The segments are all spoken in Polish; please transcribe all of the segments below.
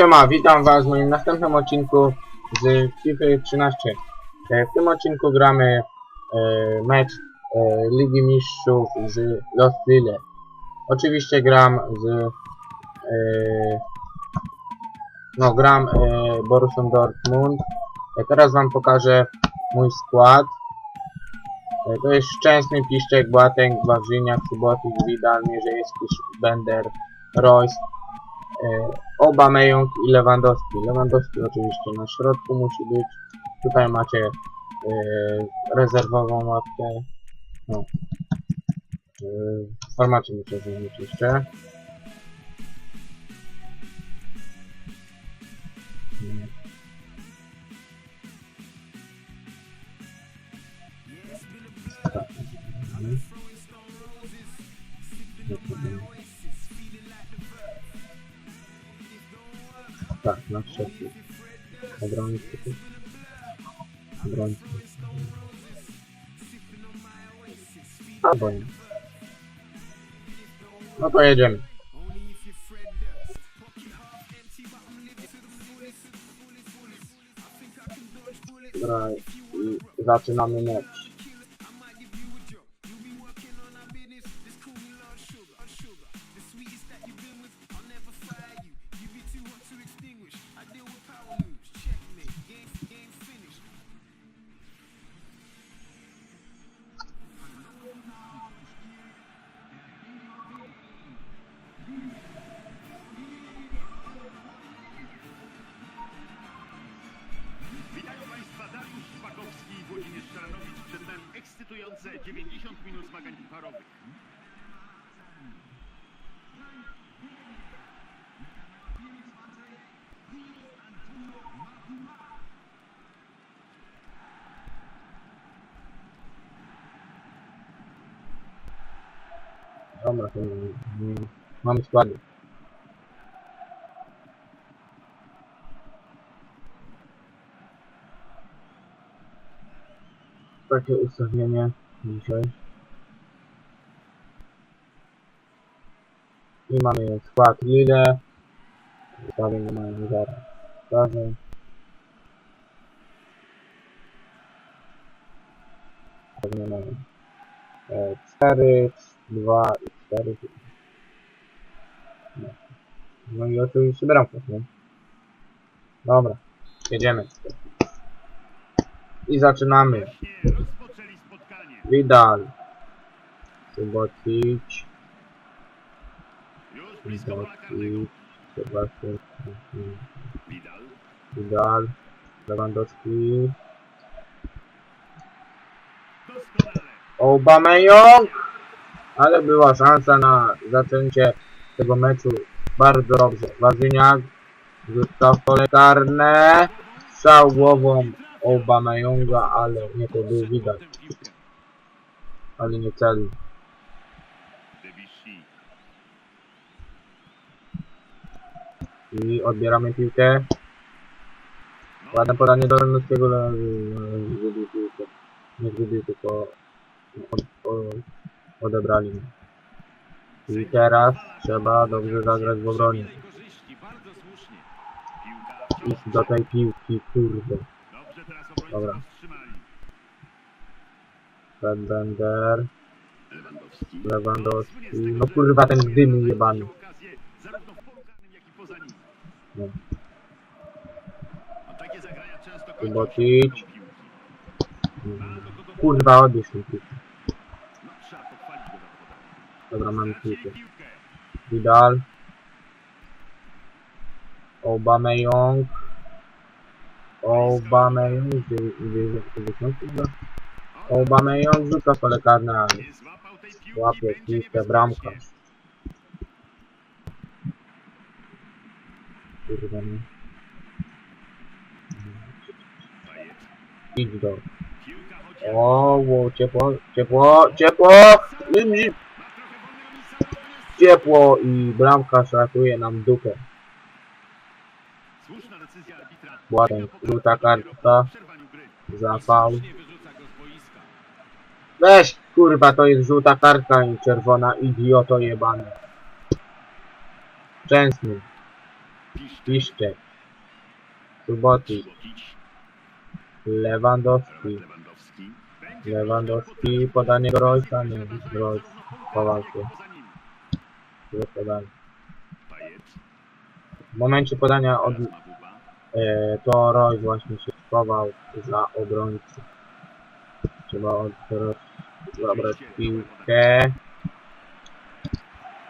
Siema, witam was w moim następnym odcinku z FIFA 13. E, W tym odcinku gramy e, mecz e, Ligi Mistrzów z Los Lille. Oczywiście gram z... No, gram Borussią Dortmund. Teraz wam pokażę mój skład. To jest Szczęsny, Piszczek, Boateng, Wawrzyniak, Subotic, Vidal, Mierzejewski, Bender, Royce, e, Aubameyang i Lewandowski. Lewandowski oczywiście na środku musi być. Tutaj macie e, rezerwową łapkę. No. E, formacie muszę zmienić jeszcze. Tak, na trzeci. Obrońcy. Obrońcy. Albo nie. No to jedziemy. Dobra, i zaczynamy mecz. Szaranowicz. Przed nami ekscytujące 90 minut zmagań pucharowych. Dobra, to nie, nie, mamy składy. Takie ustawienie dzisiaj. I mamy skład Lille. Ustawienie mamy zaraz. Razem. Pewnie mamy. 4, 2 i 4. No. no i oczywiście bramka, nie? Dobra, jedziemy. I zaczynamy. Vidal. Karnego. Subotic. Sebastian. Vidal. Lewandowski. Aubameyang! Ale była szansa na zaczęcie tego meczu bardzo dobrze. Wazyniak w pole karne. Strzał głową Aubameyanga, ale nie to był widać. Ale nie. Debussy. I odbieramy piłkę. Ładne podanie do Lewandowskiego, ale zgubił piłkę. Nie zgubił, tylko od, od, odebrali. I teraz trzeba dobrze zagrać w obronie. Iść do tej piłki, kurde. Dobra. Bender, Lewandowski. No kurwa ten dym jebany. No. Utratą piłki. Mm. Kurwa, odbierz mi piłkę. No. Dobra, mamy piłkę. Vidal. Aubameyang. Aubameyang. Aubameyang rzuca pole karne, ale łapie piłkę bramka. Kurwa, nie. Idź do. O, o, ciepło, ciepło, ciepło! Ciepło i bramka szatuje nam dupę. Słuszna decyzja arbitra. Ładnie, żółta kartka. W przerwaniu gry. Za faul. Słusznie wyrzuca go z boiska. Weź, kurwa, to jest żółta kartka i czerwona, idioto jebany. Częsny. Piszczek. Subotic. Lewandowski, Lewandowski. Podanie Roysa, nie, poza nim. złe podanie. W momencie podania od, to Roy właśnie się schował za obrońcę. Trzeba teraz zabrać piłkę.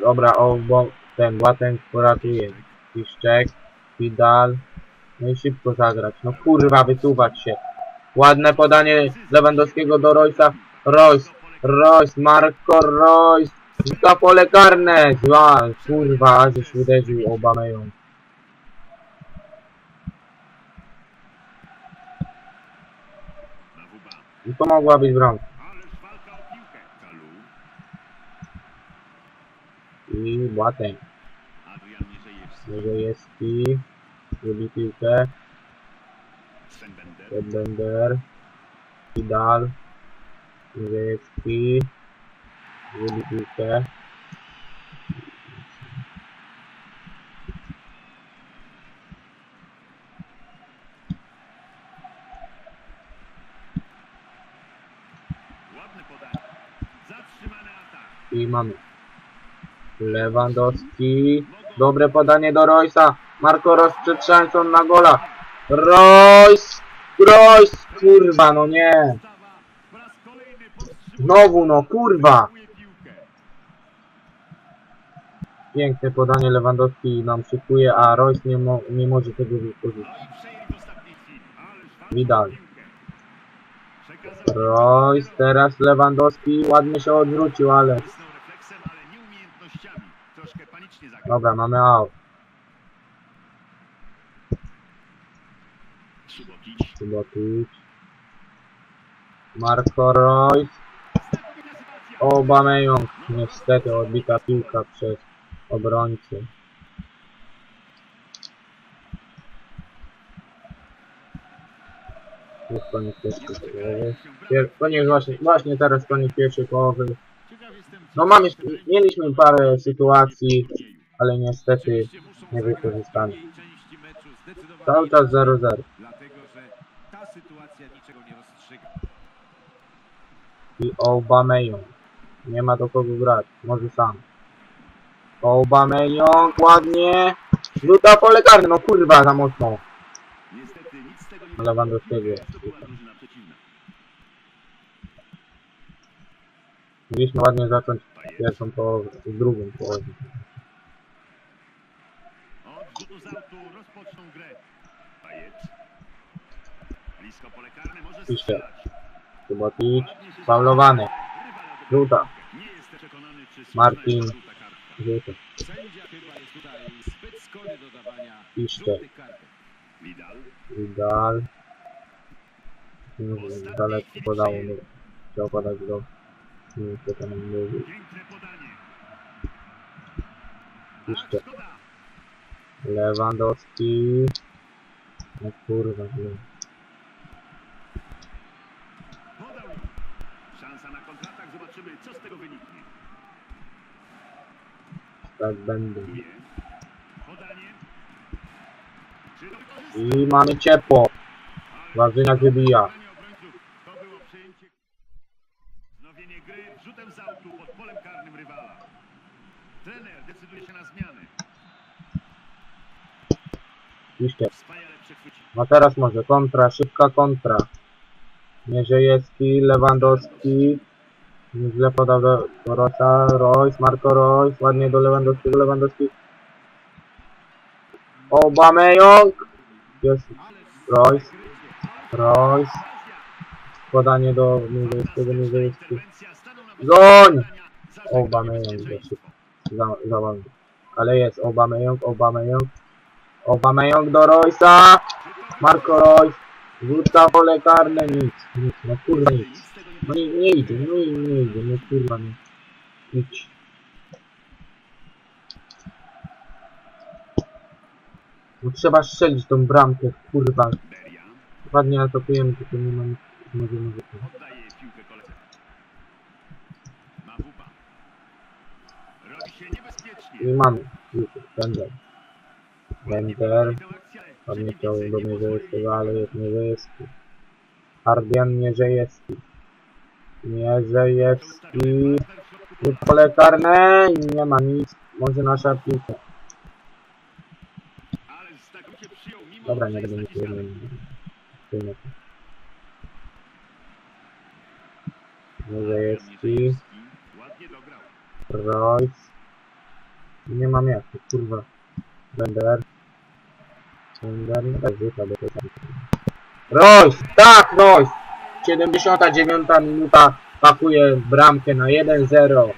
Dobra, o, bo ten Łatek poratuje. Piszczek, Vidal. No i szybko zagrać. No kurwa, wysuwać się. Ładne podanie Lewandowskiego do Roysa. Royce, Royce, Marco Royce. Rzuca pole karne. Zła, kurwa, żeś uderzył Obameją. I to mogła być bramka. I Mierzejewski. Mierzejewski. Lubi piłkę. Bender. Redbender. Vidal. Mierzejewski. Lubi piłkę. Ładne podanie. Zatrzymany atak. I mamy Lewandowski. Dobre podanie do Roysa. Marco Royce przed szansą na gola. Royce! Royce! Kurwa, no nie. Znowu, no kurwa. Piękne podanie Lewandowski nam szykuje, a Royce nie, mo nie może tego wykorzystać. i przejęli w ostatniej chwili. Ależ walka Vidal. o piłkę. Przekazał Royce, teraz Lewandowski ładnie się odwrócił, ale... Dobra, mamy out. Subotic. Marco Royce. Aubameyang. Niestety odbita piłka przez obrońcę. Jest koniec pierwszej koniec właśnie, właśnie teraz koniec pierwszej połowy. No mamy, mieliśmy parę sytuacji, ale niestety nie zdecydowanie Cały czas 0-0. dlatego, że ta sytuacja niczego nie rozstrzyga. I Aubameyang. Nie ma do kogo grać, może sam. Aubameyang ładnie. Rzuta pole karne, no kurwa za mocno. Lewandowskiego. Przeciwna. Mieliśmy ładnie zacząć pierwszą połowę, drugą połowę. Rzutu z autu rozpoczną grę. Payet. Blisko pole karne może strzelać. Się faulowany. Żółta, Martin. żółta Sędzia chyba jest tutaj zbyt skory do dawania żółtych kartek. Vidal. Vidal. Daleko podało. Chciał podać do... Nie wiem, co tam mówi. Piękne podanie. Piszcze. A, szkoda. Lewandowski. No kurwa, nie. Szansa na kontratak. Zobaczymy, co z tego wyniknie. Tak będę. I mamy ciepło. Warzyniak wybija. Przechwycił. No teraz może kontra, szybka kontra. Mierzejewski, Lewandowski. Źle podał do, Roysa, Royce, Marco Royce, ładnie do Lewandowskiego, Lewandowski. Aubameyang. Jest Royce, Royce. Podanie do stanął na Goń! Bezpieczeństwo. za, za wolny. Ale jest Aubameyang, Aubameyang. Aubameyang do Roysa. Marco Royce. Rzuca pole karne, nic, nic, no kurwa nic. Nie No nie, nie idzie, no i nie idzie, no kurwa nie. Idź. No trzeba strzelić tą bramkę, kurwa. Ładnie atakujemy, tylko nie mamy, nie możemy wykonać. I mamy, już, będę. Nie chciał do Mierzejewskiego, ale jest Mierzejewski. Ardian Mierzejewski. Mierzejewski. Pole karne i nie ma nic. Może nasza piłka. Dobra, nie będę nic nie Mierzejewski. Royce. Nie mam jak, kurwa. Bender. Bender, no tak rzuca do tej samej. Royce! Tak, Royce! 79 minuta pakuje bramkę na 1-0.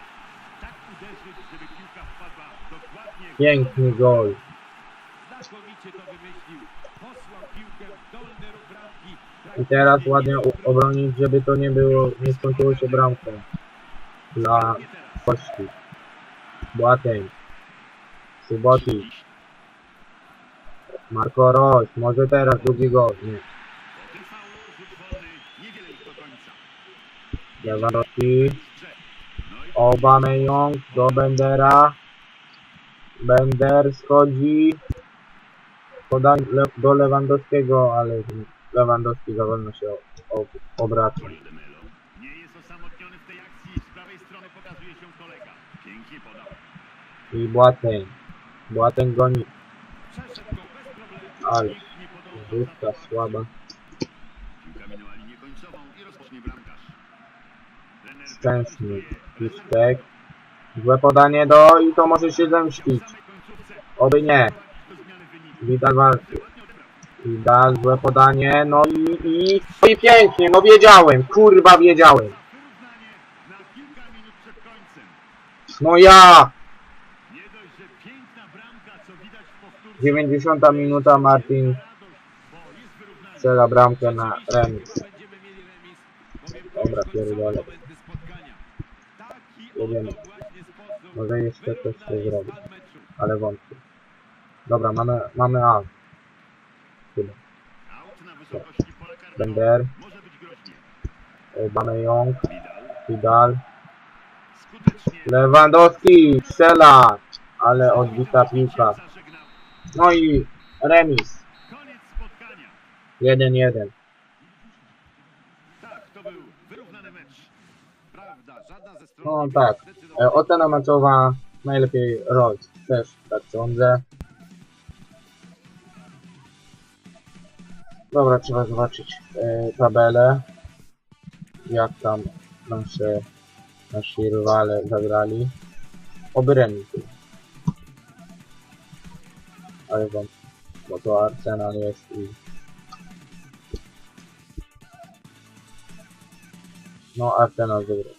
Tak uderzyć, żeby piłka wpadła dokładnie w Piękny gol. I teraz ładnie obronić, żeby to nie było, nie skończyło się bramką. Dla kości. Boateng. Suboti. Marco Royce. Może teraz drugi gol. Nie. Niewiele ich do Bendera. Bender schodzi. Podań le do Lewandowskiego, ale Lewandowski za wolno się obraca. I Boateng. Boateng goni. Ale rzutka słaba. Szczęsny. Pistek. Złe podanie do i to może się zemścić. Oby nie. Widal walczy. Widal, złe podanie. No i, i, no i pięknie. No wiedziałem. Kurwa wiedziałem. No ja. Nie dość, że piękna bramka, co widać w powtórce. 90 minuta Martin strzela bramkę na remis. Dobra, pierdolę. Jedziemy. Może jeszcze coś się zrobi. Ale wątpię. Dobra, mamy, mamy A. Chyba. Bender, groźnie. Aubameyang, Vidal. Lewandowski strzela, ale odbita piłka. No i remis. Koniec spotkania. 1-1. Tak, to był wyrównany mecz. Prawda, żadna ze stron No tak. zdecydowana. E, Ocena meczowa najlepiej Royce. Też tak sądzę. Dobra, trzeba zobaczyć e, tabelę. Jak tam nasze, nasi rywale zagrali. Oby remis był. Wątpię, bo to Arsenal jest i... No Arsenal wygrał.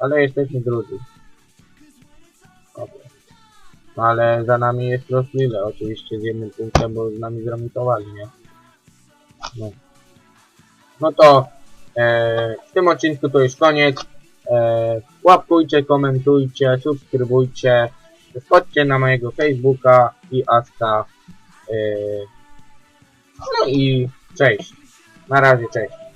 Ale jesteśmy. Dobra. No ale za nami jest Los Lille, oczywiście z jednym punktem, bo z nami zremisowali, nie? No. No to e, w tym odcinku to już koniec. E, łapkujcie, komentujcie, subskrybujcie. Wchodźcie na mojego Facebooka i Asta. E, no i cześć. Na razie, cześć.